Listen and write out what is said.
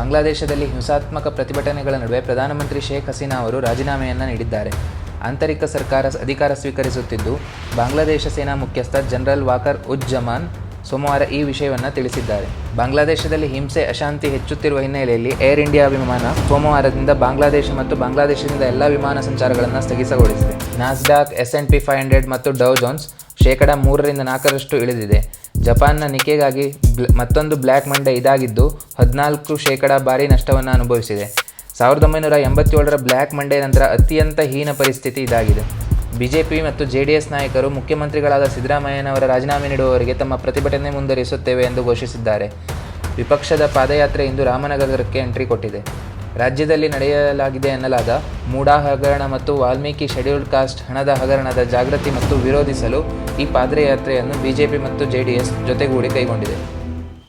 ಬಾಂಗ್ಲಾದೇಶದಲ್ಲಿ ಹಿಂಸಾತ್ಮಕ ಪ್ರತಿಭಟನೆಗಳ ನಡುವೆ ಪ್ರಧಾನಮಂತ್ರಿ ಶೇಖ್ ಹಸೀನಾ ಅವರು ರಾಜೀನಾಮೆಯನ್ನು ನೀಡಿದ್ದಾರೆ. ಆಂತರಿಕ ಸರ್ಕಾರ ಅಧಿಕಾರ ಸ್ವೀಕರಿಸುತ್ತಿದ್ದು, ಬಾಂಗ್ಲಾದೇಶ ಸೇನಾ ಮುಖ್ಯಸ್ಥ ಜನರಲ್ ವಾಕರ್ ಉಜ್ ಜಮಾನ್ ಸೋಮವಾರ ಈ ವಿಷಯವನ್ನು ತಿಳಿಸಿದ್ದಾರೆ. ಬಾಂಗ್ಲಾದೇಶದಲ್ಲಿ ಹಿಂಸೆ, ಅಶಾಂತಿ ಹೆಚ್ಚುತ್ತಿರುವ ಹಿನ್ನೆಲೆಯಲ್ಲಿ ಏರ್ ಇಂಡಿಯಾ ವಿಮಾನ ಸೋಮವಾರದಿಂದ ಬಾಂಗ್ಲಾದೇಶ ಮತ್ತು ಬಾಂಗ್ಲಾದೇಶದಿಂದ ಎಲ್ಲ ವಿಮಾನ ಸಂಚಾರಗಳನ್ನು ಸ್ಥಗಿತಗೊಳಿಸಿದೆ. Nasdaq S and P five hundred ಮತ್ತು ಡೌ ಜೋನ್ಸ್ ಶೇಕಡ ಮೂರರಿಂದ ನಾಲ್ಕರಷ್ಟು ಇಳಿದಿದೆ. ಜಪಾನ್ನ ನಿಕೆಗಾಗಿ ಮತ್ತೊಂದು ಬ್ಲ್ಯಾಕ್ ಮಂಡೇ ಇದಾಗಿದ್ದು ಹದಿನಾಲ್ಕು ಶೇಕಡ ಬಾರಿ ನಷ್ಟವನ್ನು ಅನುಭವಿಸಿದೆ. ಸಾವಿರದ ಒಂಬೈನೂರ ಎಂಬತ್ತೇಳರ ಬ್ಲ್ಯಾಕ್ ಮಂಡೇ ನಂತರ ಅತ್ಯಂತ ಹೀನ ಪರಿಸ್ಥಿತಿ ಇದಾಗಿದೆ. ಬಿಜೆಪಿ ಮತ್ತು ಜೆಡಿಎಸ್ ನಾಯಕರು ಮುಖ್ಯಮಂತ್ರಿಗಳಾದ ಸಿದ್ದರಾಮಯ್ಯನವರ ರಾಜೀನಾಮೆ ನೀಡುವವರೆಗೆ ತಮ್ಮ ಪ್ರತಿಭಟನೆ ಮುಂದುವರಿಸುತ್ತೇವೆ ಎಂದು ಘೋಷಿಸಿದ್ದಾರೆ. ವಿಪಕ್ಷದ ಪಾದಯಾತ್ರೆ ಇಂದು ರಾಮನಗರಕ್ಕೆ ಎಂಟ್ರಿ ಕೊಟ್ಟಿದೆ. ರಾಜ್ಯದಲ್ಲಿ ನಡೆಯಲಾಗಿದೆ ಎನ್ನಲಾದ ಮೂಡಾ ಹಗರಣ ಮತ್ತು ವಾಲ್ಮೀಕಿ ಶೆಡ್ಯೂಲ್ಡ್ ಕಾಸ್ಟ್ ಹಣದ ಹಗರಣದ ಜಾಗೃತಿ ಮತ್ತು ವಿರೋಧಿಸಲು ಈ ಪಾದಯಾತ್ರೆಯನ್ನು ಬಿಜೆಪಿ ಮತ್ತು ಜೆಡಿಎಸ್ ಜೊತೆಗೂಡಿ ಕೈಗೊಂಡಿದೆ.